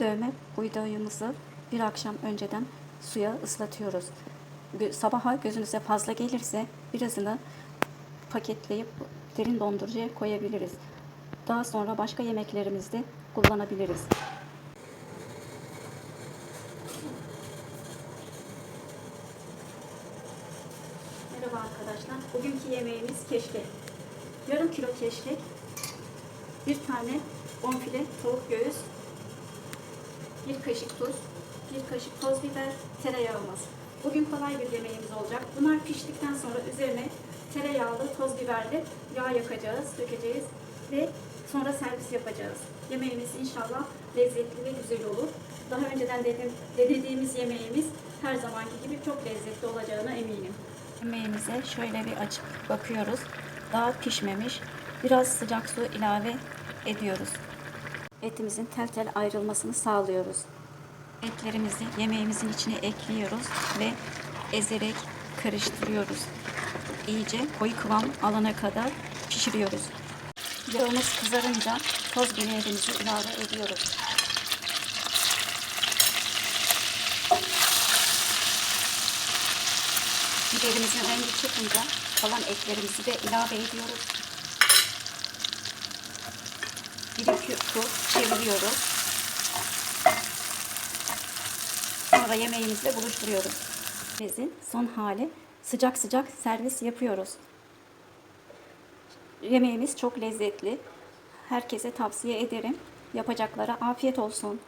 Dövme buğdayımızı bir akşam önceden suya ıslatıyoruz. Sabaha gözünüze fazla gelirse birazını paketleyip derin dondurucuya koyabiliriz. Daha sonra başka yemeklerimizde kullanabiliriz. Merhaba arkadaşlar. Bugünkü yemeğimiz keşkek. Yarım kilo keşkek, bir tane bonfile tavuk göğüs, bir kaşık tuz, bir kaşık toz biber, tereyağımız. Bugün kolay bir yemeğimiz olacak. Bunlar piştikten sonra üzerine tereyağlı, toz biberli yağ yakacağız, dökeceğiz ve sonra servis yapacağız. Yemeğimiz inşallah lezzetli ve güzel olur. Daha önceden denediğimiz yemeğimiz her zamanki gibi çok lezzetli olacağına eminim. Yemeğimize şöyle bir açıp bakıyoruz. Daha pişmemiş. Biraz sıcak su ilave ediyoruz. Etimizin tel tel ayrılmasını sağlıyoruz. Etlerimizi yemeğimizin içine ekliyoruz ve ezerek karıştırıyoruz. İyice koyu kıvam alana kadar pişiriyoruz. Yağımız kızarınca toz biberimizi ilave ediyoruz. Biberimizin rengi çıkınca kalan etlerimizi de ilave ediyoruz. Bir iki tur çeviriyoruz. Sonra yemeğimizle buluşturuyoruz. Bezin son hali sıcak sıcak servis yapıyoruz. Yemeğimiz çok lezzetli. Herkese tavsiye ederim. Yapacaklara afiyet olsun.